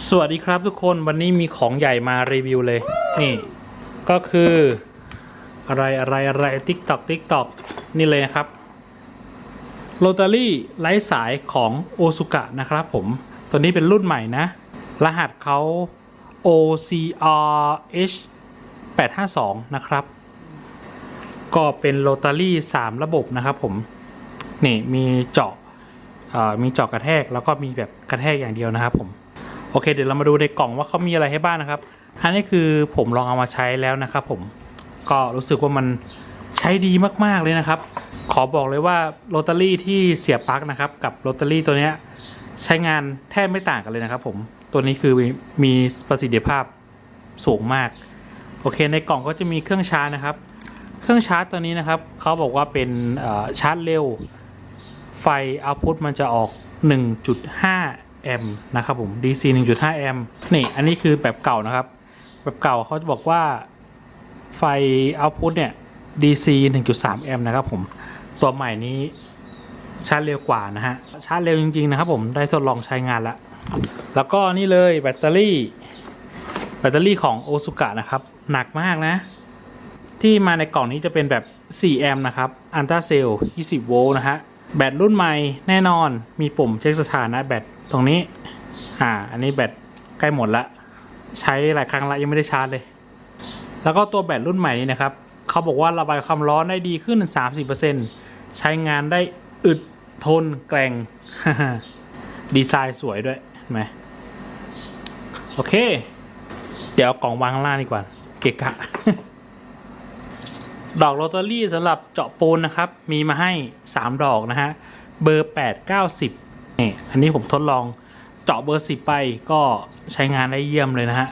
สวัสดีครับทุกคนวันนี้มีของใหญ่มารีวิวเลย นี่ ก็คืออะไรอะไรอะไรติ๊กตอกติ๊กตอกนี่เลยครับโรตารี่ไร้สายของโอซุกะนะครับผมตัวนี้เป็นรุ่นใหม่นะ รหัสเขา OCRH 852 นะครับ ก็เป็นโรตารี่ 3 ระบบนะครับผม นี่มีเจาะมีเจาะกระแทกแล้วก็มีแบบกระแทกอย่างเดียวนะครับผม โอเค เดี๋ยวเรามาดูในกล่องว่าเขามีอะไรให้บ้างนะครับ อันนี้คือผมลองเอามาใช้แล้วนะครับผม ก็รู้สึกว่ามันใช้ดีมากๆเลยนะครับ ขอบอกเลยว่าโรตารี่ที่เสียบปลั๊กนะครับ กับโรตารี่ตัวเนี้ยใช้งานแทบไม่ต่างกันเลยนะครับผม ตัวนี้คือมีมประสิทธิภาพสูงมาก โอเค ในกล่องก็จะมีเครื่องชาร์จนะครับ เครื่องชาร์จตัวนี้นะครับเขาบอกว่าเป็นชาร์จเร็ว ไฟเอาพุตมันจะออก 1.5 แอมป์นะครับผม DC 1.5 แอมป์นี่อันนี้คือแบบเก่านะครับ แบบเก่าเขาจะบอกว่าไฟเอาพุตเนี่ย DC 1.3 แอมป์นะครับผม ตัวใหม่นี้ชาร์จเร็วกว่านะฮะ ชาร์จเร็วจริง ๆ นะครับผมได้ทดลองใช้งานแล้ว แล้วก็นี่เลยแบตเตอรี่ แบตเตอรี่ของโอซุกะนะครับ หนักมากนะ ที่มาในกล่องนี้จะเป็นแบบ 4 แอมป์นะครับ อันตราเซลล์20 โวลต์นะฮะ แบตรุ่นใหม่แน่นอนมีปุ่มเช็คสถานะแบตตรงนี้ อ่า อันนี้แบตใกล้หมดละใช้หลายครั้งละยังไม่ได้ชาร์จเลย แล้วก็ตัวแบตรุ่นใหม่นี้นะครับเขาบอกว่าระบายความร้อนได้ดีขึ้น 30%ใช้งานได้อึดทนแกร่ง ดีไซน์สวยด้วยเห็นไหมโอเค เดี๋ยวกล่องวางข้างล่างดีกว่า เกะกะ ดอกโรตารี่สำหรับเจาะปูนนะครับ มีมาให้ 3 ดอกนะฮะ เบอร์ 8 9 10นี่อันนี้ผมทดลองเจาะเบอร์ 10 ไปก็ใช้งานได้เยี่ยมเลยนะฮะ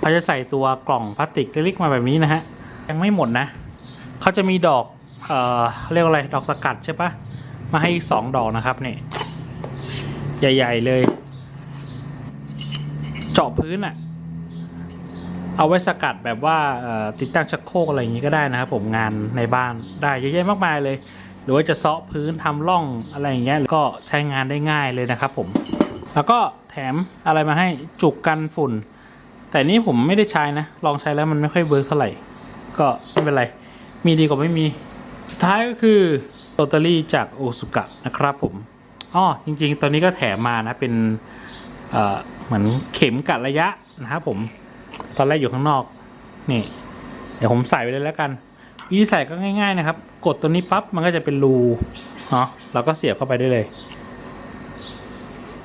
เขาจะใส่ตัวกล่องพลาสติกเล็กๆมาแบบนี้นะฮะ ยังไม่หมดนะ เขาจะมีดอกเอ่อเรียกอะไรดอกสกัดใช่ปะมาให้อีก 2 ดอกนะครับนี่ใหญ่ ๆ เลย เจาะพื้นอะ เอาไว้สกัดแบบว่าติดตั้งชักโครกอะไรอย่างนี้ก็ได้นะครับผมงานในบ้านได้เยอะแยะมากมายเลย หรือว่าจะเซาะพื้นทำร่องอะไรอย่างเงี้ยก็ใช้งานได้ง่ายเลยนะครับผมแล้วก็แถมอะไรมาให้จุกกันฝุ่น แต่นี่ผมไม่ได้ใช้นะ ลองใช้แล้วมันไม่ค่อยเวิร์กเท่าไหร่ ก็ไม่เป็นไร มีดีกว่าไม่มี สุดท้ายก็คือโรตารี่จากโอซุกะนะครับผมอ๋อจริงๆ ตอนนี้ก็แถมมานะเป็นเอ่อเหมือนเข็มกัดระยะนะครับผม ตอนแรกอยู่ข้างนอก นี่ เดี๋ยวผมใส่ไปเลยแล้วกัน วิธีใส่ก็ง่าย ๆ นะครับ กดตัวนี้ปั๊บมันก็จะเป็นรูเนาะเราก็เสียบเข้าไปได้เลย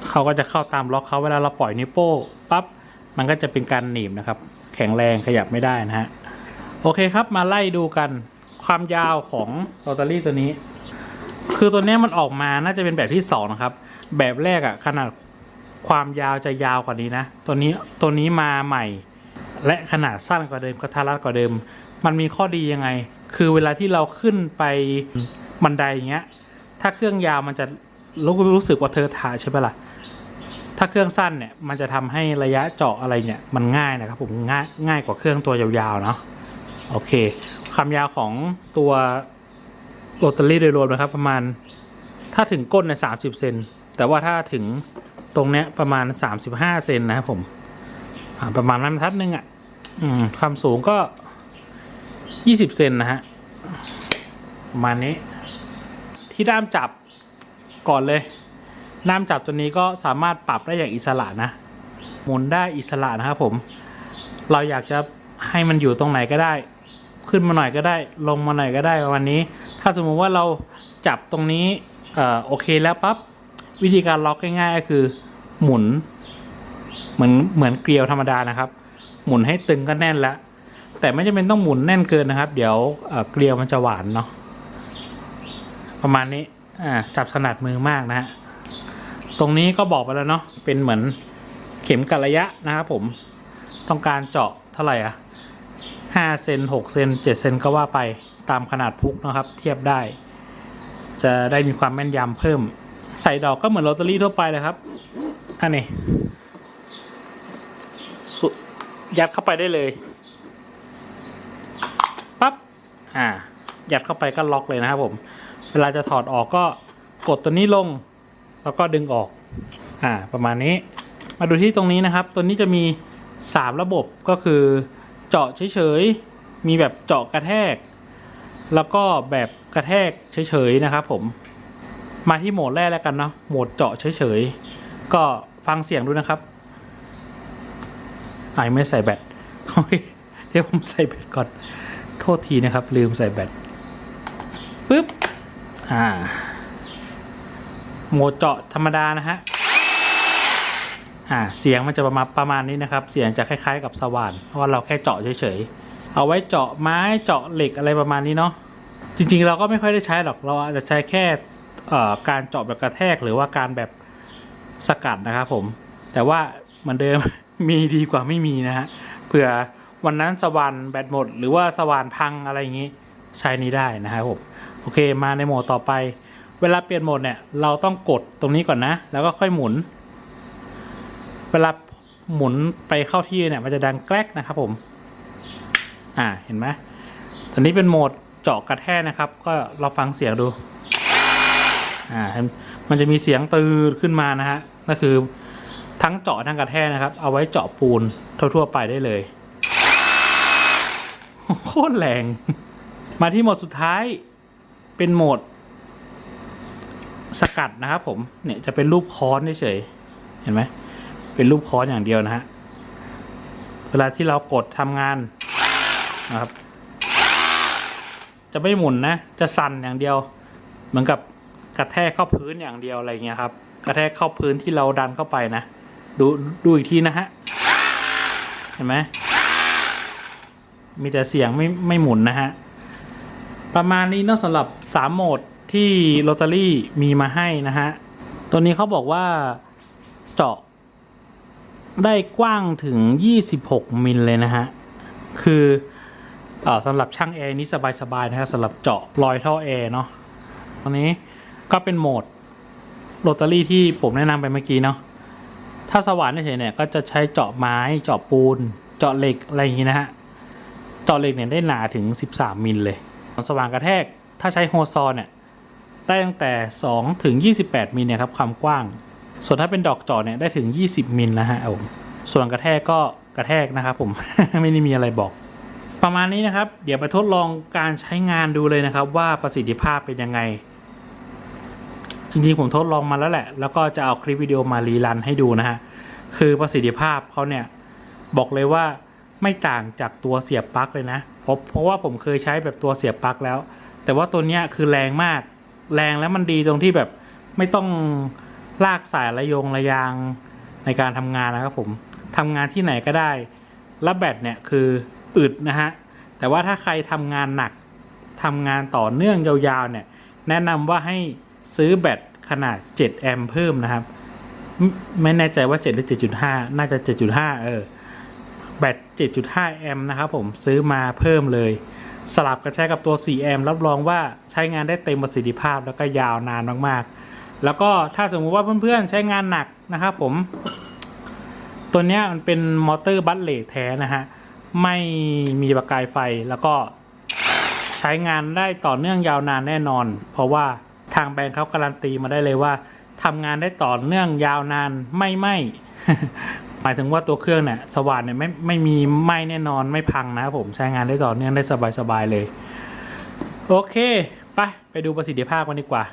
เขาก็จะเข้าตามล็อกเขาเวลาเราปล่อยนิ้วโป้ปั๊บมันก็จะเป็นการหนีบนะครับ แข็งแรงขยับไม่ได้นะฮะโอเคครับมาไล่ดูกันความยาวของลอตเตอรี่ตัวนี้ คือตัวนี้มันออกมาน่าจะเป็นแบบที่สองนะครับ แบบแรกอะขนาดความยาวจะยาวกว่านี้นะ ตัวนี้ตัวนี้มาใหม่ และขนาดสั้นกว่าเดิมกระทัดรัดกว่าเดิม มันมีข้อดียังไง คือเวลาที่เราขึ้นไปบันไดอย่างเงี้ย ถ้าเครื่องยาวมันจะรู้รู้สึกว่าเธอทาใช่ปะล่ะ ถ้าเครื่องสั้นเนี่ยมันจะทำให้ระยะเจาะอะไรเนี่ยมันง่ายนะครับผมง่ายง่ายกว่าเครื่องตัวยาวๆเนาะโอเค ความยาวของตัวโรตารี่โดยรวมนะครับ ประมาณถ้าถึงก้นในสามสิบเซนแต่ว่าถ้าถึงตรงเนี้ยประมาณสามสิบห้าเซนนะครับผม ประมาณนั้นทัดหนึงอะ อืมความสูงก็ยี่สิบเซนนะฮะประมาณนี้ ที่ด้ามจับก่อนเลย ด้ามจับตัวนี้ก็สามารถปรับได้อย่างอิสระนะ หมุนได้อิสระนะครับผม เราอยากจะให้มันอยู่ตรงไหนก็ได้ ขึ้นมาหน่อยก็ได้ ลงมาหน่อยก็ได้วันนี้ ถ้าสมมุติว่าเราจับตรงนี้เอ่อโอเคแล้วปั๊บวิธีการล็อกง่ายๆก็คือ หมุน เหมือนเหมือนเกลียวธรรมดานะครับ หมุนให้ตึงก็แน่นแล้วแต่ไม่จำเป็นต้องหมุนแน่นเกินนะครับ เดี๋ยวเกลียวมันจะหวานเนาะประมาณนี้จับถนัดมือมากนะฮะตรงนี้ก็บอกไปแล้วเนาะเป็นเหมือนเข็มกัดระยะนะครับผมต้องการเจาะเท่าไหร่อะห้าเซนหกเซนเจ็ดเซนก็ว่าไปตามขนาดพุกนะครับ เทียบได้ จะได้มีความแม่นยำเพิ่ม ใส่ดอกก็เหมือนลอตเตอรี่ทั่วไปเลยครับอันนี้ ยัดเข้าไปได้เลยปั๊บอ่า ยัดเข้าไปก็ล็อกเลยนะครับผม เวลาจะถอดออกก็กดตัวนี้ลง แล้วก็ดึงออก อ่า ประมาณนี้ มาดูที่ตรงนี้นะครับ ตัวนี้จะมี 3 ระบบก็คือ เจาะเฉยๆ มีแบบเจาะกระแทก แล้วก็แบบกระแทกเฉยๆนะครับ ผม มาที่โหมดแรกแล้วกันเนาะ โหมดเจาะเฉยๆ ก็ฟังเสียงดูนะครับ ไอไม่ใส่แบตเคเดี๋ยวผมใส่แบตก่อน โทษทีนะครับ ลืมใส่แบตปึ๊บ อ่า โหมดเจาะธรรมดานะฮะ อ่า เสียงมันจะประมาณประมาณนี้นะครับ เสียงจะคล้าย ๆ กับสว่าน เพราะว่าเราแค่เจาะเฉยๆ เอาไว้เจาะไม้เจาะเหล็กอะไรประมาณนี้เนาะ จริงๆ เราก็ไม่ค่อยได้ใช้หรอก เราอาจจะใช้แค่การเจาะแบบกระแทกหรือว่าการแบบสกัดนะครับผม แต่ว่าเหมือนเดิม มีดีกว่าไม่มีนะฮะเผื่อวันนั้นสว่านแบตหมด หรือว่าสว่านพังอะไรอย่างนี้ ใช้นี้ได้นะครับผมโอเคมาในโหมดต่อไป เวลาเปลี่ยนโหมดเนี่ยเราต้องกดตรงนี้ก่อนนะ แล้วก็ค่อยหมุน เวลาหมุนไปเข้าที่เนี่ยมันจะดังแกลกนะครับผมอ่าเห็นไหมตอนนี้เป็นโหมดเจาะกระแทกนะครับ ก็เราฟังเสียงดูอ่ามันจะมีเสียงตืดขึ้นมานะฮะก็คือ ทั้งเจาะทั้งกระแทกนะครับ เอาไว้เจาะปูนทั่วๆไปได้เลย โคตรแรง มาที่โหมดสุดท้ายเป็นโหมด สกัดนะครับผมเนี่ยจะเป็นรูปค้อนเฉยเห็นไหมเป็นรูปค้อนอย่างเดียวนะฮะเวลาที่เรากดทำงานนะครับ จะไม่หมุนนะ จะสั่นอย่างเดียว เหมือนกับกระแทกเข้าพื้นอย่างเดียวอะไรเงี้ยครับ กระแทกเข้าพื้นที่เราดันเข้าไปนะ ดูดูอีกทีนะฮะ เห็นไหมมีแต่เสียงไม่ไม่หมุนนะฮะ ประมาณนี้นอะสำหรับสามโหมดที่โรตารี่มีมาให้นะฮะ ตัวนี้เขาบอกว่าเจาะ ได้กว้างถึง 26 มิลเลยนะฮะ คืออสำหรับช่างแอร์นี่สบายๆนะครับสำหรับเจาะรอยท่อแอร์เนาะตรงนี้ก็เป็นโหมดโรตารี่ที่ผมแนะนำไปเมื่อกี้เนาะ ถ้าสว่านเฉยเนี่ยก็จะใช้เจาะไม้เจาะปูน เจาะเหล็กอะไรอย่างงี้นะฮะเจาะเหล็กเนี่ยได้หนาถึง 13 มิลเลยสว่านกระแทกถ้าใช้โฮซอนเนี่ยได้ตั้งแต่ 2 ถึง 28 มิลเนี่ยครับความกว้าง ส่วนถ้าเป็นดอกเจาะเนี่ยได้ถึง 20 มิลนะฮะเอาผมส่วนกระแทกก็กระแทกนะครับผมไม่ได้มีอะไรบอก ประมาณนี้นะครับ เดี๋ยวไปทดลองการใช้งานดูเลยนะครับ ว่าประสิทธิภาพเป็นยังไง จริงๆผมทดลองมาแล้วแหละ แล้วก็จะเอาคลิปวิดีโอมารีรันให้ดูนะฮะ คือประสิทธิภาพเขาเนี่ย บอกเลยว่าไม่ต่างจากตัวเสียบปลั๊กเลยนะเพราะเพราะว่าผมเคยใช้แบบตัวเสียบปลั๊กแล้ว แต่ว่าตัวเนี้ยคือแรงมาก แรงแล้วมันดีตรงที่แบบไม่ต้องลากสายระยงระยางในการทำงานนะครับผมทำงานที่ไหนก็ได้แล้วแบตเนี่ยคืออึดนะฮะ แต่ว่าถ้าใครทำงานหนักทำงานต่อเนื่องยาวๆเนี่ย แนะนำว่าให้ ซื้อแบตขนาด 7 แอมป์เพิ่มนะครับ ไม่แน่ใจว่า 7 หรือ 7.5 น่าจะ 7.5 เออ แบต 7.5 แอมป์นะครับผมซื้อมาเพิ่มเลย สลับกันใช้กับตัว 4 แอมป์รับรองว่าใช้งานได้เต็มประสิทธิภาพแล้วก็ยาวนานมากๆ แล้วก็ถ้าสมมุติว่าเพื่อนๆ ใช้งานหนักนะครับผม ตัวนี้มันเป็นมอเตอร์บัตเลทแท้นะฮะ ไม่มีประกายไฟแล้วก็ใช้งานได้ต่อเนื่องยาวนานแน่นอน เพราะว่า ทางแบรนด์เขาการันตีมาได้เลยว่าทำงานได้ต่อเนื่องยาวนานไม่ไหมหมายถึงว่าตัวเครื่องเนี่ยสว่านเนี่ยไม่ไม่มีไหมแน่นอนไม่พังนะครับผมใช้งานได้ต่อเนื่องได้สบายๆเลย โอเค ไปไปดูประสิทธิภาพกันดีกว่า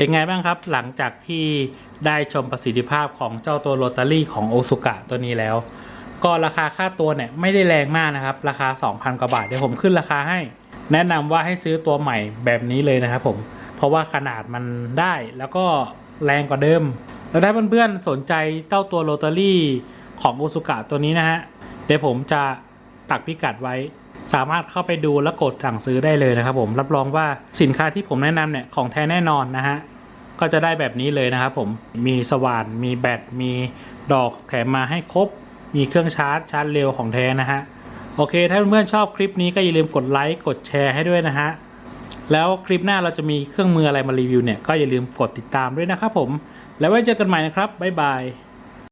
เป็นไงบ้างครับ หลังจากที่ได้ชมประสิทธิภาพของเจ้าตัวโรตารี่ของโอซุกะตัวนี้แล้ว ก็ราคาค่าตัวเนี่ยไม่ได้แรงมากนะครับ ราคา 2,000 กว่าบาทเดี๋ยวผมขึ้นราคาให้ แนะนำว่าให้ซื้อตัวใหม่แบบนี้เลยนะครับผมเพราะว่าขนาดมันได้แล้วก็แรงกว่าเดิม แล้วถ้าเพื่อนๆสนใจเจ้าตัวโรตารี่ของโอซุกะตัวนี้นะฮะเดี๋ยวผมจะปักพิกัดไว้สามารถเข้าไปดูและกดสั่งซื้อได้เลยนะครับผมรับรองว่าสินค้าที่ผมแนะนำเนี่ยของแท้แน่นอนนะฮะ ก็จะได้แบบนี้เลยนะครับผมมีสว่านมีแบตมีดอกแถมมาให้ครบ มีเครื่องชาร์จชาร์จเร็วของแท้นะฮะโอเค ถ้าเพื่อนๆชอบคลิปนี้ก็อย่าลืมกดไลค์กดแชร์ให้ด้วยนะฮะแล้วคลิปหน้าเราจะมีเครื่องมืออะไรมารีวิวเนี่ยก็อย่าลืมกดติดตามด้วยนะครับผม แล้วไว้เจอกันใหม่นะครับบ๊ายบาย